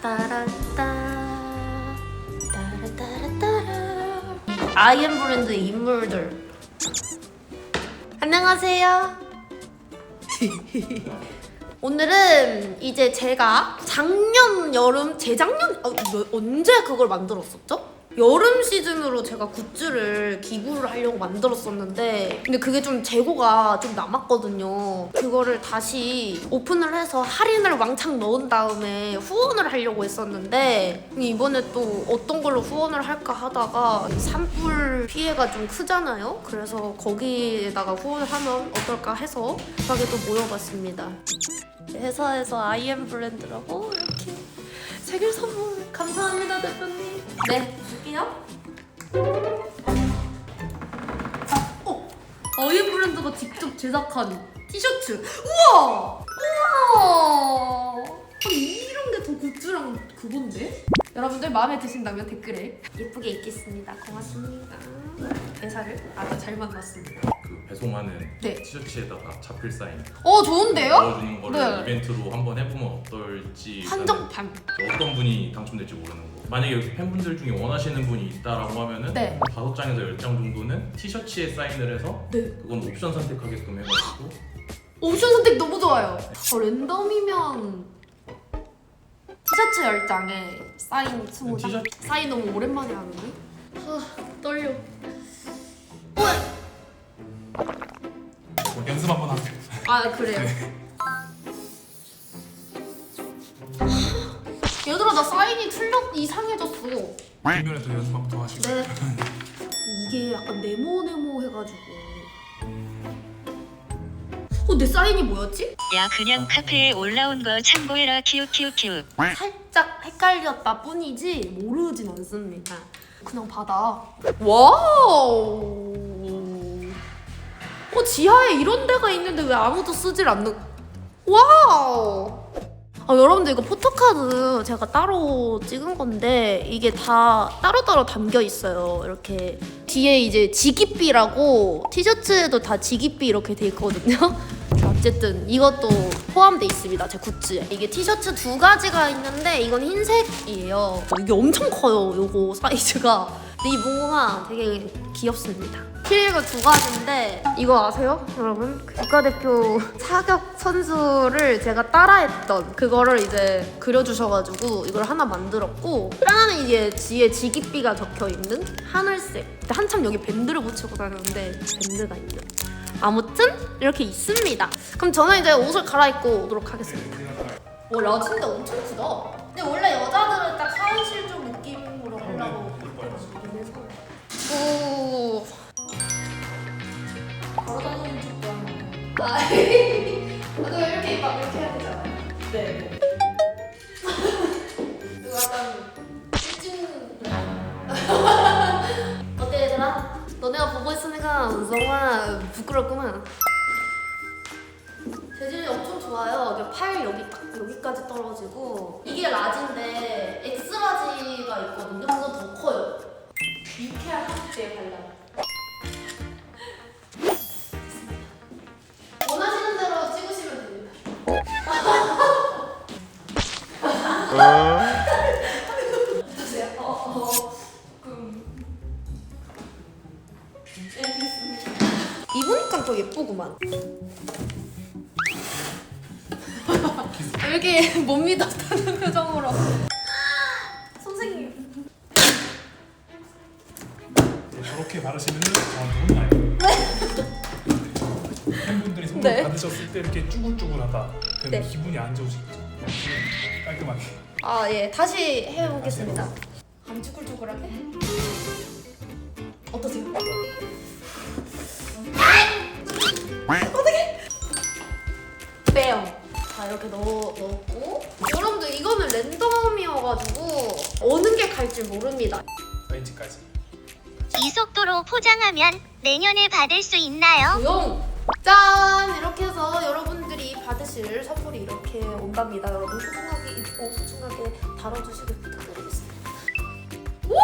따라따라따 따라따라따라. 아이엠 브랜드 인물들. 안녕하세요. 오늘은 이제 제가 작년 여름 재작년? 어, 뭐, 언제 그걸 만들었었죠? 여름 시즌으로 제가 굿즈를 기부를 하려고 만들었었는데 근데 그게 좀 재고가 좀 남았거든요. 그거를 다시 오픈을 해서 할인을 왕창 넣은 다음에 후원을 하려고 했었는데 이번에 또 어떤 걸로 후원을 할까 하다가 이 산불 피해가 좀 크잖아요. 그래서 거기에다가 후원을 하면 어떨까 해서 급하게 또 모여봤습니다. 회사에서 아이엠 브랜드라고 생일 선물. 감사합니다 대표님. 네 줄게요. 어 아이엠 브랜드가 직접 제작한 티셔츠. 우와! 우와! 아니 이런 게 더 굿즈랑 그건데? 여러분들 마음에 드신다면 댓글에? 예쁘게 입겠습니다. 고맙습니다. 회사를 아주 잘 만났습니다 그 배송하는 네. 티셔츠에다가 자필 사인 어 좋은데요? 넣어주는 거를 네. 이벤트로 한번 해보면 어떨지 일단은 한정판 어떤 분이 당첨될지 모르는 거 만약에 여기 팬분들 중에 원하시는 분이 있다라고 하면은 네. 다섯 장에서 열 장 정도는 티셔츠에 사인을 해서 네 그건 옵션 선택하게끔 해가지고 옵션 선택 너무 좋아요. 어, 랜덤이면 티셔츠 10장에 사인 20장? 티셔츠- 사인 너무 오랜만에 하는데? 아, 떨려. 어, 뭐 연습 한번 하세요. 아, 그래요? 얘들아, 나 사인이 틀렸, 이상해졌어. 뒷면에 또 연습 한번 더 하시고. 네. 이게 약간 네모네모 해가지고. 어, 내 사인이 뭐였지? 야 그냥 카페에 올라온 거 참고해라 키우키우키우 살짝 헷갈렸다 뿐이지 모르진 않습니다. 그냥 받아. 와우. 어 지하에 이런 데가 있는데 왜 아무도 쓰질 않는? 와우. 아, 여러분들 이거 포토카드 제가 따로 찍은 건데 이게 다 따로따로 담겨 있어요. 이렇게 뒤에 이제 지깃비라고 티셔츠에도 다 지깃비 이렇게 돼 있거든요. 어쨌든 이것도 포함돼 있습니다. 제 굿즈에. 이게 티셔츠 두 가지가 있는데 이건 흰색이에요. 어, 이게 엄청 커요. 요거 사이즈가. 근데 이 무궁화 되게 귀엽습니다. 키링은 두 가지인데 이거 아세요, 여러분? 그 국가대표 사격 선수를 제가 따라했던 그거를 이제 그려주셔가지고 이걸 하나 만들었고 하나는 이게 뒤에 지깃비가 적혀 있는 하늘색. 한참 여기 밴드를 붙이고 다녔는데 밴드가 있는. 아무튼 이렇게 있습니다. 그럼 저는 이제 옷을 갈아입고 오도록 하겠습니다. 와 라진데 엄청 크다. 근데 원래 여자들은 딱 하이실종 느낌으로 하려고 오 걸어다니는 척도 하네. 아, 아, 저 이렇게 막 이렇게 해야 되잖아요. 네. 약간. 어때 얘들아? 너네가 보고 있으니까 정말 부끄럽구만. 재질이 엄청 좋아요. 이게 팔 여기 딱 여기까지 떨어지고 이게 라지인데 X 라지가 있거든요. 그거 더 커요. 유쾌한 한국의 발랄. 원하시는 대로 찍으시면 됩니다. 어떠세요? 어, 어. 음. 네, 됐습니다. 입으니까 더 예쁘구만. 왜 이렇게 못 믿었다는 표정으로. 선생님. 저렇게 바르시면 저한테 혼나요. 팬분들이 선물 네. 받으셨을 때 이렇게 쭈글쭈글하다. 그러면 네. 기분이 안 좋으시겠죠. 깔끔하게. 아, 예. 다시 해보겠습니다. 안 쭈글쭈글하게? 어떠세요? 이렇게 넣어, 넣었고. 여러분들, 이거는 랜덤이어가지고, 어느 게 갈지 모릅니다. 사인지까지. 이 속도로 포장하면 내년에 받을 수 있나요? 조용! 짠! 이렇게 해서 여러분들이 받으실 선물이 이렇게 온답니다. 여러분 소중하게 입고 소중하게 다뤄주시길 부탁드리겠습니다. 오!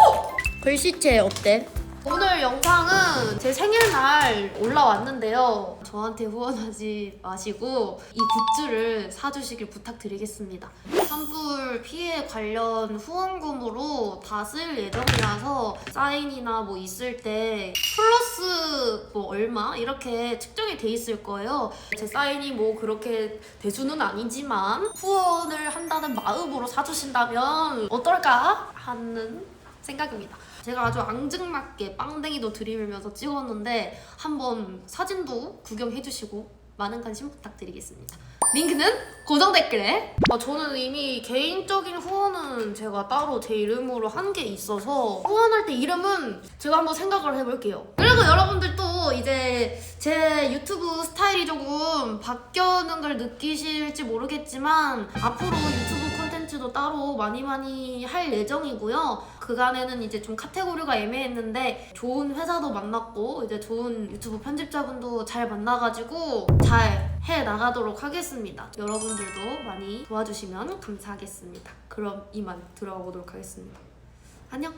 글씨체 어때? 오늘 영상은 제 생일날 올라왔는데요. 저한테 후원하지 마시고 이 굿즈를 사주시길 부탁드리겠습니다. 산불 피해 관련 후원금으로 다 쓸 예정이라서 사인이나 뭐 있을 때 플러스 뭐 얼마 이렇게 측정이 돼 있을 거예요. 제 사인이 뭐 그렇게 대수는 아니지만 후원을 한다는 마음으로 사주신다면 어떨까 하는 생각입니다. 제가 아주 앙증맞게 빵댕이도 들이밀면서 찍었는데 한번 사진도 구경해주시고 많은 관심 부탁드리겠습니다. 링크는 고정 댓글에. 아, 저는 이미 개인적인 후원은 제가 따로 제 이름으로 한 게 있어서 후원할 때 이름은 제가 한번 생각을 해볼게요. 그리고 여러분들도 이제 제 유튜브 스타일이 조금 바뀌는 걸 느끼실지 모르겠지만 앞으로 유튜브 콘텐츠도 따로 많이 많이 할 예정이고요. 그간에는 이제 좀 카테고리가 애매했는데 좋은 회사도 만났고 이제 좋은 유튜브 편집자분도 잘 만나가지고 잘 해 나가도록 하겠습니다. 여러분들도 많이 도와주시면 감사하겠습니다. 그럼 이만 들어가보도록 하겠습니다. 안녕.